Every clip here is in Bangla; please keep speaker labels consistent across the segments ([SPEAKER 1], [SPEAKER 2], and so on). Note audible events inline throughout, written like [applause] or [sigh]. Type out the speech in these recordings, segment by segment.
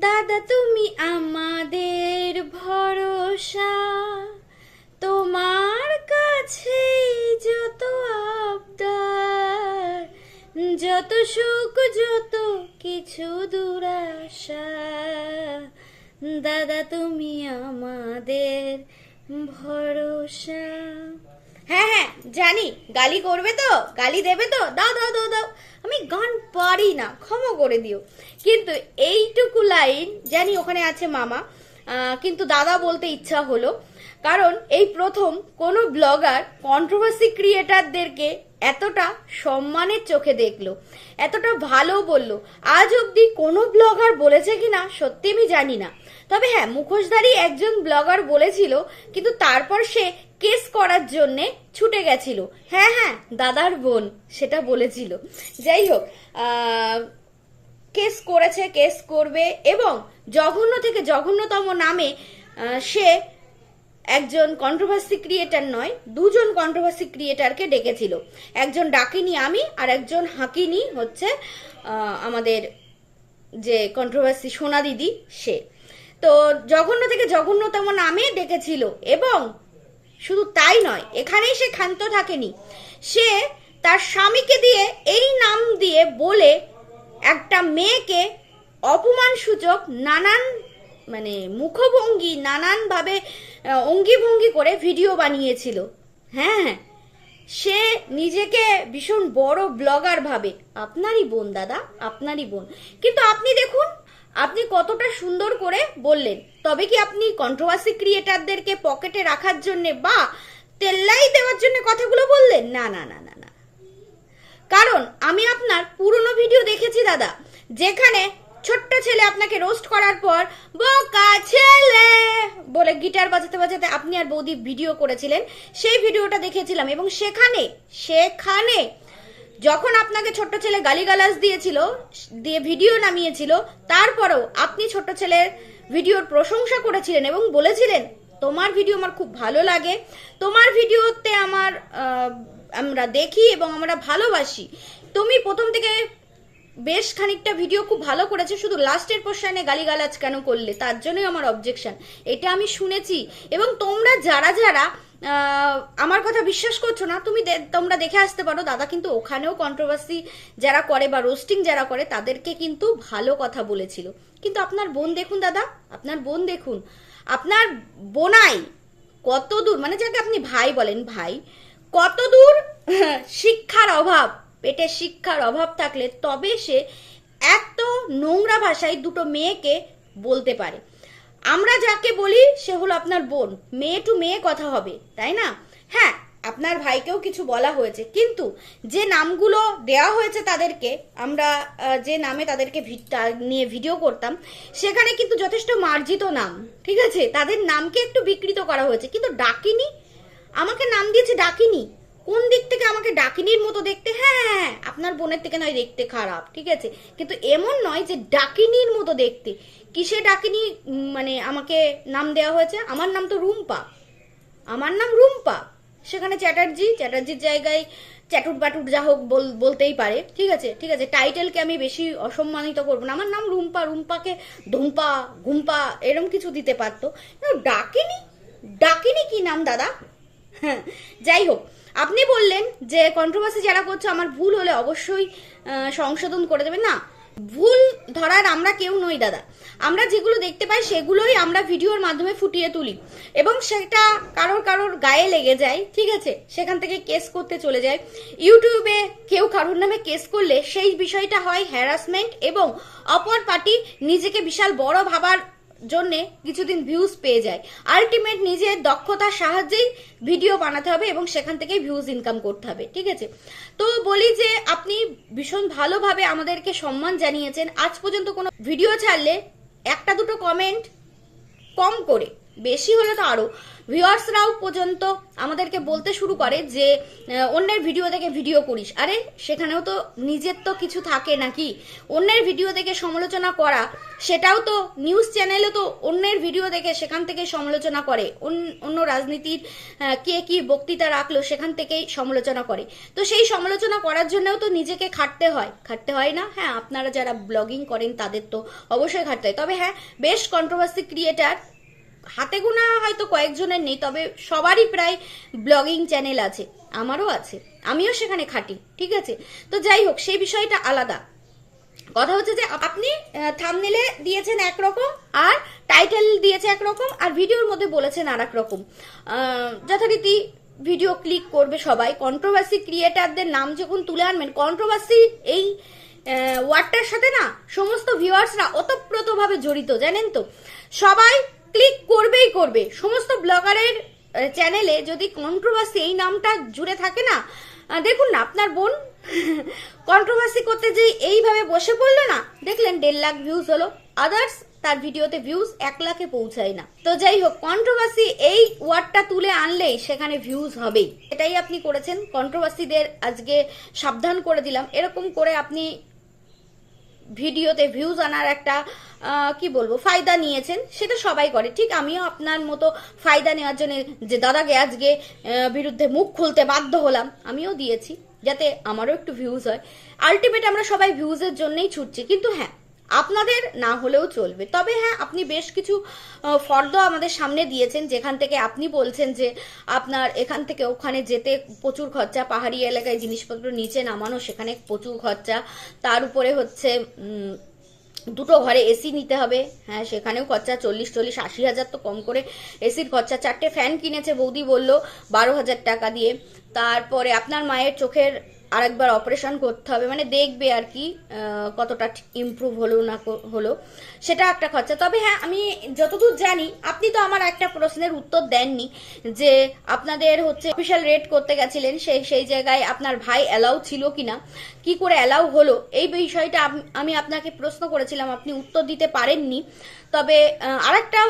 [SPEAKER 1] দাদা, তুমি আমাদের ভরসা। তোমার কাছে যত আবদার, যত সুখ, যত কিছু দুরাশা। দাদা, তুমি আমাদের ভরসা। হ্যাঁ হ্যাঁ জানি। গালি করবে তো, গালি দেবে তো। দাও দাও দাও দাও। আমি গান পারি না, ক্ষমা করে দিও। কিন্তু এইটুকু লাইন জানি ওখানে আছে মামা। কিন্তু দাদা বলতে ইচ্ছা হলো। কারণ এই প্রথম কোনো ব্লগার কন্ট্রোভার্সি ক্রিয়েটারদেরকে এতটা সম্মানের চোখে দেখল, এতটা ভালো বলল। আজ অবধি কোনো ব্লগার বলেছে কিনা সত্যি আমি জানি না। তবে হ্যাঁ মুখোশধারী একজন ব্লগার বলেছিল, কিন্তু তারপর সে কেস করার জন্যে ছুটে গেছিল। হ্যাঁ হ্যাঁ দাদার বোন, সেটা বলেছিল। যাই হোক কেস করেছে, কেস করবে এবং জঘন্য থেকে জঘন্যতম নামে সে একজন কন্ট্রোভার্সি ক্রিয়েটার নয়, দুজন কন্ট্রোভার্সি ক্রিয়েটারকে ডেকেছিল। একজন ডাকিনি আমি আর একজন হাকিনি হচ্ছে আমাদের যে কন্ট্রোভার্সি সোনা দিদি, সে। তো জঘন্য থেকে জঘন্যতম নামে ডেকেছিল এবং শুধু তাই নয়, এখানেই সে ক্ষান্ত থাকেনি। সে তার স্বামীকে দিয়ে এই নাম দিয়ে বলে একটা মেয়েকে অপমানসূচক নানান মানে মুখভঙ্গি, নানানভাবে অঙ্গিভঙ্গি করে ভিডিও বানিয়েছিল। হ্যাঁ হ্যাঁ। সে নিজেকে ভীষণ বড় ব্লগার ভাবে। আপনারই বোন, দাদা, আপনারই বোন। কিন্তু আপনি দেখুন আপনি কতটা সুন্দর করে বললেন। তবে কি আপনি কন্ট্রোভার্সি ক্রিয়েটারদেরকে পকেটে রাখার জন্য বা তেল্লাই দেওয়ার জন্য কথাগুলো বললেন? না না না না না। কারণ আমি আপনার পুরনো ভিডিও দেখেছি দাদা, যেখানে ছোট্ট ছেলে আপনাকে রোস্ট করার পর, বোকা ছেলে! বলে গিটার বাজাতে বাজাতে আপনি আর বৌদি ভিডিও করেছিলেন। সেই ভিডিওটা দেখেছিলাম এবং সেখানে সেখানে যখন আপনাকে ছোট্ট ছেলে গালিগালাজ দিয়েছিল, দিয়ে ভিডিও নামিয়েছিল, তারপরেও আপনি ছোট্ট ছেলের ভিডিওর প্রশংসা করেছিলেন এবং বলেছিলেন, তোমার ভিডিও আমার খুব ভালো লাগে। তোমার ভিডিওতে আমার আমরা দেখি এবং আমরা ভালোবাসি। তুমি প্রথম থেকে বেশ খানিকটা ভিডিও খুব ভালো করেছে, শুধু লাস্টের পোর্শনে গালিগালাজ কেন করলে? তার জন্যই আমার অবজেকশন এটা আমি শুনেছি। এবং তোমরা যারা যারা আমার কথা বিশ্বাস করছ না? তুমি তোমরা দেখে আসতে পারো, দাদা কিন্তু ওখানেও কন্ট্রোভার্সি যারা করে বা রোস্টিং যারা করে, তাদেরকে কিন্তু ভালো কথা বলেছিল। কিন্তু আপনার বোন দেখুন, দাদা, আপনার বোন দেখুন, আপনার বোনাই কত দূর মানে যাকে আপনি ভাই বলেন, ভাই কত দূর [laughs] শিক্ষার অভাব, পেটে শিক্ষার অভাব থাকলে তবে সে এত নোংরা ভাষায় দুটো মেয়েকে বলতে পারে। আমরা যাকে বলি, সে হলো আপনার বোন। মেয়ে টু মেয়ে কথা হবে, তাই না? হ্যাঁ আপনার ভাইকেও কিছু বলা হয়েছে। কিন্তু যে নামগুলো দেওয়া হয়েছে তাদেরকে, আমরা যে নামে তাদেরকে নিয়ে ভিডিও করতাম, সেখানে কিন্তু যথেষ্ট মার্জিত নাম, ঠিক আছে? তাদের নামকে একটু বিকৃত করা হয়েছে। কিন্তু ডাকিনি, আমাকে নাম দিয়েছে ডাকিনি। কোন দিক থেকে আমাকে ডাকিনির মতো দেখতে? হ্যাঁ হ্যাঁ, হ্যাঁ আপনার বোনের থেকে নয় দেখতে খারাপ ঠিক আছে? কিন্তু এমন নয় যে ডাকিনির মতো দেখতে। কিসে ডাকিনি মানে আমাকে নাম দেওয়া হয়েছে? আমার নাম তো রুম্পা। আমার নাম রুম্পা। সেখানে চ্যাটার্জি চ্যাটার্জির জায়গায় চ্যাটুট বাটুট যা হোক বল- বলতেই পারে ঠিক আছে? ঠিক আছে টাইটেলকে আমি বেশি অসম্মানিত করব না। আমার নাম রুম্পা রুম্পাকে ধুম্পা ঘুম্পা এরম কিছু দিতে পারতো। ডাকিনি ডাকিনি কি নাম দাদা? হ্যাঁ যাই হোক আপনি বললেন যে কন্ট্রোভার্সি যারা করছে, আমার ভুল হলে অবশ্যই সংশোধন করে দেবে না, ভুল ধরার আমরা কেউ নই, দাদা। আমরা যেগুলো দেখতে পাই, সেগুলোই আমরা ভিডিওর মাধ্যমে ফুটিয়ে তুলি। এবং সেটা কারোর কারোর গায়ে লেগে যায়, ঠিক আছে? সেখান থেকে কেস করতে চলে যায়। ইউটিউবে কেউ কারোর নামে কেস করলে সেই বিষয়টা হয় হ্যারাসমেন্ট এবং অপর পার্টি নিজেকে বিশাল বড় ভাবার জন্যে কিছুদিন ভিউজ পেয়ে যায়। আলটিমেট নিজের দক্ষতার সাহায্যেই ভিডিও বানাতে হবে এবং সেখান থেকেই ভিউজ ইনকাম করতে হবে, ঠিক আছে? তো বলি যে আপনি ভীষণ ভালোভাবে আমাদেরকে সম্মান জানিয়েছেন। আজ পর্যন্ত কোনো ভিডিও ছাড়লে একটা দুটো কমেন্ট কম করে। বেশি হলে তো আরও ভিউয়ার্সরাও পর্যন্ত আমাদেরকে বলতে শুরু করে যে অন্যের ভিডিও দেখে ভিডিও করিস। আরে, সেখানেও তো নিজের তো কিছু থাকে নাকি? অন্যের ভিডিও দেখে সমালোচনা করা, সেটাও তো নিউজ চ্যানেলে তো অন্যের ভিডিও দেখে সেখান থেকে সমালোচনা করে। অন্য রাজনীতির কে কি বক্তৃতা রাখল সেখান থেকেই সমালোচনা করে। তো সেই সমালোচনা করার জন্যও তো নিজেকে খাটতে হয়। খাটতে হয় না? হ্যাঁ আপনারা যারা ব্লগিং করেন তাদের তো অবশ্যই খাটতে হয়। তবে হ্যাঁ বেশ কন্ট্রোভার্সি ক্রিয়েটার হাতে গোনা হয়তো কয়েকজনের নেই, তবে সবারই প্রায় ব্লগিং চ্যানেল আছে। আমারও আছে। আমিও সেখানে খাটি, ঠিক আছে? তো যাই হোক, সেই বিষয়টা আলাদা। কথা হচ্ছে যে আপনি থামনেলে দিয়েছেন একরকম, আর টাইটেল দিয়েছে একরকম, আর ভিডিওর মধ্যে বলেছেন আর রকম যথারীতি ভিডিও ক্লিক করবে সবাই। কন্ট্রোভার্সি ক্রিয়েটারদের নাম যখন তুলে আনবেন কন্ট্রোভার্সি এই ওয়ার্ডটার সাথে না, সমস্ত ভিউয়ার্সরা ওতপ্রোতভাবে জড়িত, জানেন তো? সবাই ক্লিক করবেই করবে। সমস্ত ব্লগারের চ্যানেলে যদি কন্ট্রোভার্সি এই নামটা জুড়ে থাকে না দেখুন না, আপনার বোন [laughs] কন্ট্রোভার্সি করতে যে এইভাবে বসে পড়ল না, দেখলেন দেড় লাখ ভিউজ হলো। আদার্স তার ভিডিওতে ভিউজ এক লাখে পৌঁছায় না। তো যাই হোক কন্ট্রোভার্সি এই ওয়ার্ডটা তুলে আনলেই সেখানে ভিউজ হবেই। এটাই আপনি করেছেন। কন্ট্রোভার্সিদের আজকে সাবধান করে দিলাম। এরকম করে আপনি ভিডিওতে ভিউজ আনার একটা কি বলব, ফায়দা নিয়েছেন, সেটা সবাই করে। ঠিক আমিও আপনার মতো ফায়দা নেওয়ার জন্য যে দাদাকে আজকে বিরুদ্ধে মুখ খুলতে বাধ্য হলাম, আমিও দিয়েছি, যাতে আমারও একটু ভিউজ হয়। আলটিমেট আমরা সবাই ভিউজের জন্যই ছুটছি, কিন্তু হ্যাঁ আপনাদের না হলেও চলবে। তবে হ্যাঁ আপনি বেশ কিছু ফর্দ আমাদের সামনে দিয়েছেন, যেখান থেকে আপনি বলছেন যে আপনার এখান থেকে ওখানে যেতে প্রচুর খরচা, পাহাড়ি এলাকায় জিনিসপত্র নিচে নামানো, সেখানে প্রচুর খরচা। তার উপরে হচ্ছে দুটো ঘরে এসি নিতে হবে। হ্যাঁ সেখানেও খরচা চল্লিশ চল্লিশ, আশি হাজার তো কম করে এসির খরচা। চারটে ফ্যান কিনেছে, বৌদি বলল, বারো হাজার টাকা দিয়ে। তারপরে আপনার মায়ের চোখের আরেকবার অপারেশন করতে হবে। মানে দেখবে আর কি কতটা ইমপ্রুভ হলো না হলো, সেটা একটা খরচা। তবে হ্যাঁ আমি যতদূর জানি, আপনি তো আমার একটা প্রশ্নের উত্তর দেননি যে আপনাদের হচ্ছে অফিসিয়াল রেট করতে গেছিলেন, সেই সেই জায়গায় আপনার ভাই অ্যালাউ ছিল কিনা, কি করে অ্যালাউ হলো, এই বিষয়টা আমি আপনাকে প্রশ্ন করেছিলাম, আপনি উত্তর দিতে পারেননি। তবে আরেকটা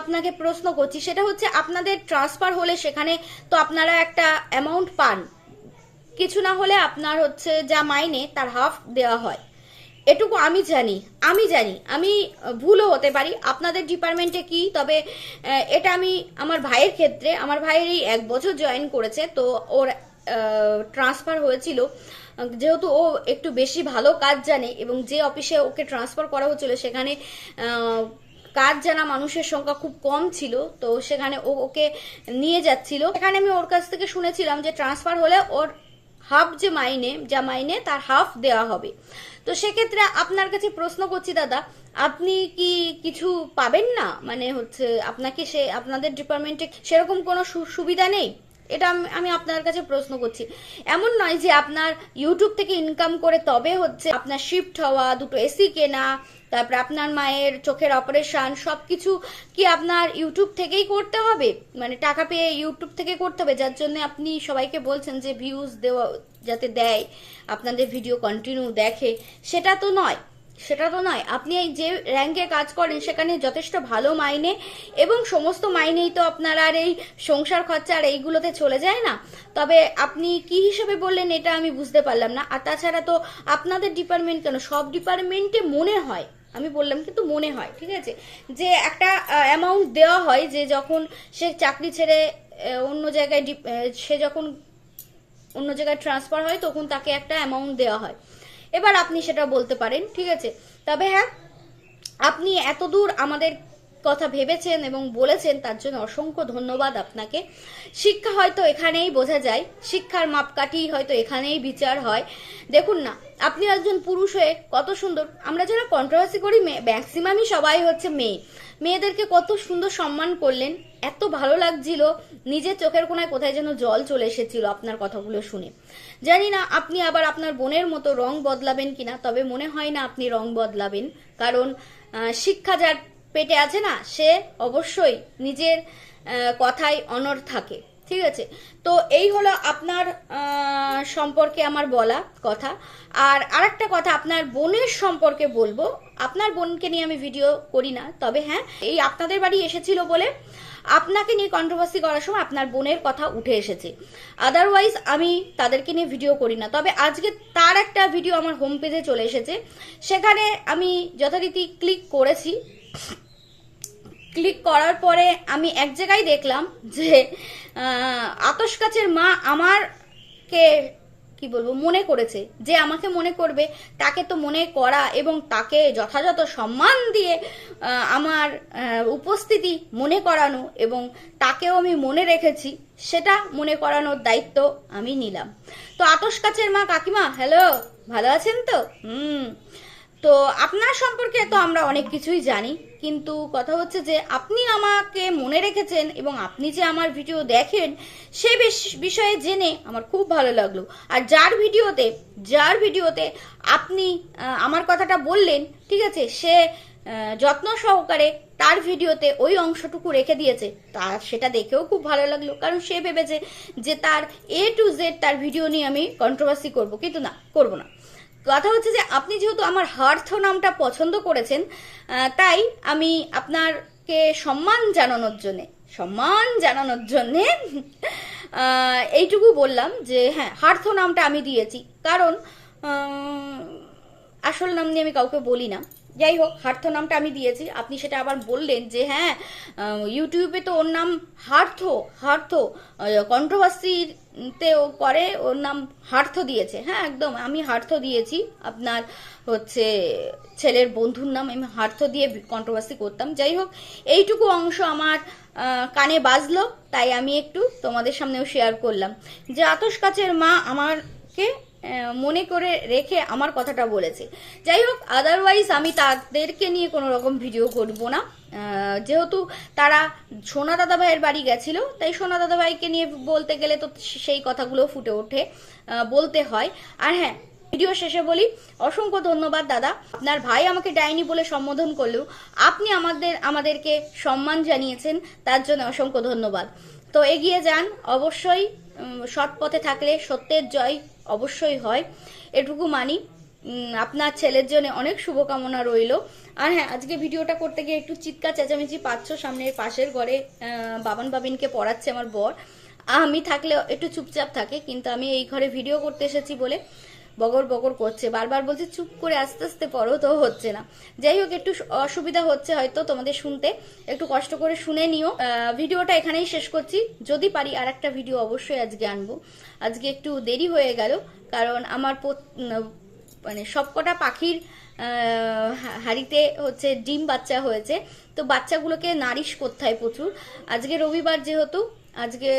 [SPEAKER 1] আপনাকে প্রশ্ন করছি, সেটা হচ্ছে আপনাদের ট্রান্সফার হলে সেখানে তো আপনারা একটা অ্যামাউন্ট পান। কিছু না হলে আপনার হচ্ছে যা মাইনে, তার হাফ দেওয়া হয়। এটুকু আমি জানি আমি জানি, আমি ভুলও হতে পারি। আপনাদের ডিপার্টমেন্টে কি? তবে এটা আমি আমার ভাইয়ের ক্ষেত্রে, আমার ভাইয়ের এই এক বছর জয়েন করেছে, তো ওর ট্রান্সফার হয়েছিল। যেহেতু ও একটু বেশি ভালো কাজ জানে এবং যে অফিসে ওকে ট্রান্সফার করা হচ্ছিল, সেখানে কাজ জানা মানুষের সংখ্যা খুব কম ছিল, তো সেখানে ও ওকে নিয়ে যাচ্ছিল। সেখানে আমি ওর কাছ থেকে শুনেছিলাম যে ট্রান্সফার হলে ওর হাফ যে মাইনে, যা মাইনে তার হাফ দেওয়া হবে। তো সেক্ষেত্রে আপনার কাছে প্রশ্ন করছি, দাদা, আপনি কি কিছু পাবেন না? মানে হচ্ছে, আপনাকে সে, আপনাদের ডিপার্টমেন্টে সেরকম কোনো সুবিধা নেই? এটা আমি- আপনার কাছে প্রশ্ন করছি। এমন নয় যে আপনার ইউটিউব থেকে ইনকাম করে তবে হচ্ছে আপনার শিফট হওয়া, দুটো এসি কেনা, তারপরে আপনার মায়ের চোখের অপারেশন সবকিছু কি আপনার ইউটিউব থেকেই করতে হবে? মানে টাকা পেয়ে ইউটিউব থেকে করতে হবে, যার জন্য আপনি সবাইকে বলছেন যে ভিউজ দেওয়া, যাতে দেয়, আপনাদের ভিডিও কন্টিনিউ দেখে, সেটা তো নয়। সেটা তো নয়। আপনি এই যে র্যাঙ্কে কাজ করেন, সেখানে যথেষ্ট ভালো মাইনে এবং সমস্ত মাইনেই তো আপনার আর এই সংসার খরচা আর এইগুলোতে চলে যায় না। তবে আপনি কি হিসেবে বললেন এটা আমি বুঝতে পারলাম না। আর তাছাড়া তো আপনাদের ডিপার্টমেন্ট কেন? সব ডিপার্টমেন্টে মনে হয়, আমি বললাম কিন্তু মনে হয়, ঠিক আছে? যে একটা অ্যামাউন্ট দেওয়া হয় যে যখন সে চাকরি ছেড়ে অন্য জায়গায় সে যখন অন্য জায়গায় ট্রান্সফার হয়, তখন তাকে একটা অ্যামাউন্ট দেওয়া হয়। এবার আপনি সেটা বলতে পারেন, ঠিক আছে? তবে হ্যাঁ আপনি এত দূর আমাদের কথা ভেবেছেন এবং বলেছেন, তার জন্য অসংখ্য ধন্যবাদ আপনাকে। শিক্ষা হয়তো এখানেই বোঝা যায়, শিক্ষার মাপকাঠি হয়তো এখানেই বিচার হয়। দেখুন না, আপনি একজন পুরুষ হয়ে কত সুন্দর, আমরা যারা কন্ট্রোভার্সি করি ম্যাক্সিমামই সবাই হচ্ছে মেয়ে। মেয়েদেরকে কত সুন্দর সম্মান করলেন, এত ভালো লাগছিল, নিজের চোখের কোনায় কোথায় যেন জল চলে এসেছিল আপনার কথাগুলো শুনে। জানি না আপনি আবার আপনার বোনের মতো রং বদলাবেন কিনা, তবে মনে হয় না আপনি রং বদলাবেন, কারণ শিক্ষা যার পেটে আছে না, সে অবশ্যই নিজের কথায় অনর থাকে। ঠিক আছে? তো এই হলো আপনার সম্পর্কে আমার বলা কথা। আর আরেকটা কথা, আপনার বোনের সম্পর্কে বলব। আপনার বোনকে নিয়ে আমি ভিডিও করি না, তবে হ্যাঁ এই আপনাদের বাড়ি এসেছিল বলে আপনাকে নিয়ে কন্ট্রোভার্সি করার সময় আপনার বোনের কথা উঠে এসেছে। আদারওয়াইজ আমি তাদেরকে নিয়ে ভিডিও করি না। তবে আজকে তার একটা ভিডিও আমার হোম পেজে চলে এসেছে। সেখানে আমি যথারীতি ক্লিক করেছি। ক্লিক করার পরে আমি এক জায়গায় দেখলাম যে আতস কাচের মা আমারকে কি বলব, মনে করেছে। যে আমাকে মনে করবে, তাকে তো মনে করা এবং তাকে যথাযথ সম্মান দিয়ে আমার উপস্থিতি মনে করানো এবং তাকেও আমি মনে রেখেছি, সেটা মনে করানোর দায়িত্ব আমি নিলাম। তো আতস কাচের মা কাকিমা হ্যালো ভালো আছেন তো? হুম। তো আপনার সম্পর্কে তো আমরা অনেক কিছুই জানি, কিন্তু কথা হচ্ছে যে আপনি আমাকে মনে রেখেছেন এবং আপনি যে আমার ভিডিও দেখেন, সে বিষয়ে জেনে আমার খুব ভালো লাগল। আর যার ভিডিওতে যার ভিডিওতে আপনি আমার কথাটা বললেন, ঠিক আছে, সে যত্ন সহকারে তার ভিডিওতে ওই অংশটুকু রেখে দিয়েছে তার সেটা দেখেও খুব ভালো লাগল। কারণ সে ভেবেছে যে তার এ টু জেড তার ভিডিও নিয়ে আমি কন্ট্রোভার্সি করব, কিন্তু না, করব না। কথা হচ্ছে যে আপনি যেহেতু আমার হার্থ নামটা পছন্দ করেছেন তাই আমি আপনারকে সম্মান জানানোর জন্যে, সম্মান জানানোর জন্যে এইটুকু বললাম যে হ্যাঁ হার্থ নামটা আমি দিয়েছি। কারণ আসল নাম নিয়ে আমি কাউকে বলি না। যাই হোক হার্থ নামটা আমি দিয়েছি। আপনি সেটা আবার বললেন যে হ্যাঁ ইউটিউবে তো ওর নাম হার্থ হার্থ কন্ট্রোভার্সিতে ও করে ওর নাম হার্থ দিয়েছে। হ্যাঁ একদম আমি হার্থ দিয়েছি। আপনার হচ্ছে ছেলের বন্ধুর নাম আমি হার্থ দিয়ে কন্ট্রোভার্সি করতাম। যাই হোক এইটুকু অংশ আমার কানে বাজলো তাই আমি একটু তোমাদের সামনেও শেয়ার করলাম। যে আতস কাচের মা আমারকে আহ, মনে করে রেখে আমার কথাটা বলেছে। যাই হোক আদারওয়াইজ আমি তাদেরকে নিয়ে কোনো রকম ভিডিও করব না। যেহেতু তারা সোনা দাদা ভাইয়ের বাড়ি গেছিল, তাই সোনা দাদা ভাইকে নিয়ে বলতে গেলে তো সেই কথাগুলো ফুটে ওঠে বলতে হয়। আর হ্যাঁ ভিডিও শেষে বলি, অসংখ্য ধন্যবাদ দাদা। আপনার ভাই আমাকে ডাইনি বলে সম্বোধন করলেও আপনি আমাদের, আমাদেরকে সম্মান জানিয়েছেন, তার জন্য অসংখ্য ধন্যবাদ। তো এগিয়ে যান, অবশ্যই সৎ পথে থাকলে সত্যের জয় অবশ্যই হয়। এটুকু মানি আপনার ছেলের জন্য অনেক শুভকামনা রইল। আর হ্যাঁ আজকে ভিডিওটা করতে গিয়ে একটু চিৎকার, চেঁচামেচি পাচ্ছ সামনের পাশের ঘরে বাবান বাবিনকে পড়াচ্ছে আমার বর। আমি থাকলে একটু চুপচাপ থাকে, কিন্তু আমি এই ঘরে ভিডিও করতে এসেছি বলে বগর বগর করছে। বারবার বলছে, চুপ করে আস্তে আস্তে পড়ো, তো হচ্ছে না। যাই হোক, একটু অসুবিধা হচ্ছে হয়তো তোমাদের শুনতে। একটু কষ্ট করে শুনে নিও। ভিডিওটা এখানেই শেষ করছি। যদি পারি আর একটা ভিডিও অবশ্যই আজকে আনব। আজকে একটু দেরি হয়ে গেল, কারণ আমার মানে সবকটা পাখির হাঁড়িতে হচ্ছে ডিম বাচ্চা হয়েছে। তো বাচ্চাগুলোকে নারিশ হয় প্রচুর। আজকে রবিবার যেহেতু আজকে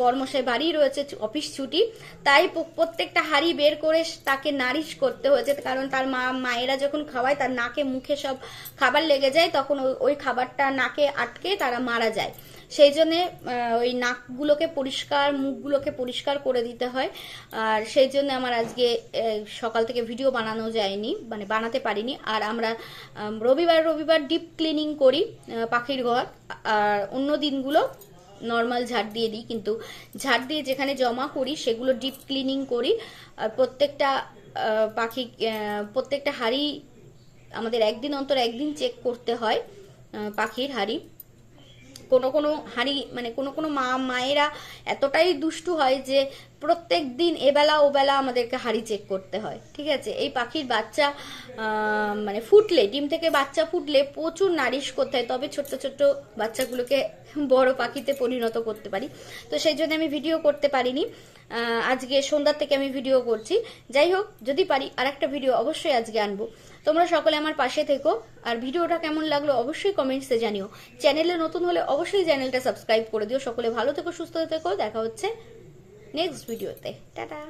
[SPEAKER 1] বর্মশাই বাড়ি রয়েছে অফিস ছুটি। তাই প্রত্যেকটা হাড়ি বের করে তাকে নারিশ করতে হয়েছে, কারণ তার মা, মায়েরা যখন খাওয়ায়, তার নাকে, মুখে সব খাবার লেগে যায়, তখন ওই খাবারটা নাকে আটকে তারা মারা যায়। সেই জন্যে ওই নাকগুলোকে পরিষ্কার, মুখগুলোকে পরিষ্কার করে দিতে হয়। আর সেই জন্য আমার আজকে সকাল থেকে ভিডিও বানানো যায়নি মানে বানাতে পারিনি। আর আমরা রবিবার রবিবার ডিপ ক্লিনিং করি পাখির ঘর। আর অন্য দিনগুলো নর্মাল ঝাড় দিয়ে দিই, কিন্তু ঝাড় দিয়ে যেখানে জমা করি সেগুলো ডিপ ক্লিনিং করি। আর প্রত্যেকটা পাখি প্রত্যেকটা হাড়ি আমাদের একদিন অন্তর একদিন চেক করতে হয় পাখির হাড়ি। কোনো কোনো হাঁড়ি মানে কোনো কোনো মা, মায়েরা এতটাই দুষ্টু হয় যে প্রত্যেক দিন এবেলা, ওবেলা আমাদেরকে হাঁড়ি চেক করতে হয়, ঠিক আছে? এই পাখির বাচ্চা মানে ফুটলে, ডিম থেকে বাচ্চা ফুটলে প্রচুর নারিশ করতে হয়, তবে ছোট্ট ছোট্ট বাচ্চাগুলোকে বড় পাখিতে পরিণত করতে পারি। তো সেই জন্য আমি ভিডিও করতে পারিনি। আজকে সন্ধ্যার থেকে আমি ভিডিও করছি। যাই হোক, যদি পারি আর একটা ভিডিও অবশ্যই আজকে আনব। তোমরা সকলে আমার পাশে থেকো। আর ভিডিওটা কেমন লাগল অবশ্যই কমেন্টসে জানিও। চ্যানেলে নতুন হলে অবশ্যই চ্যানেলটা সাবস্ক্রাইব করে দিও। সকলে ভালো থেকো, সুস্থ থেকো। দেখা হচ্ছে নেক্সট ভিডিওতে টাটা।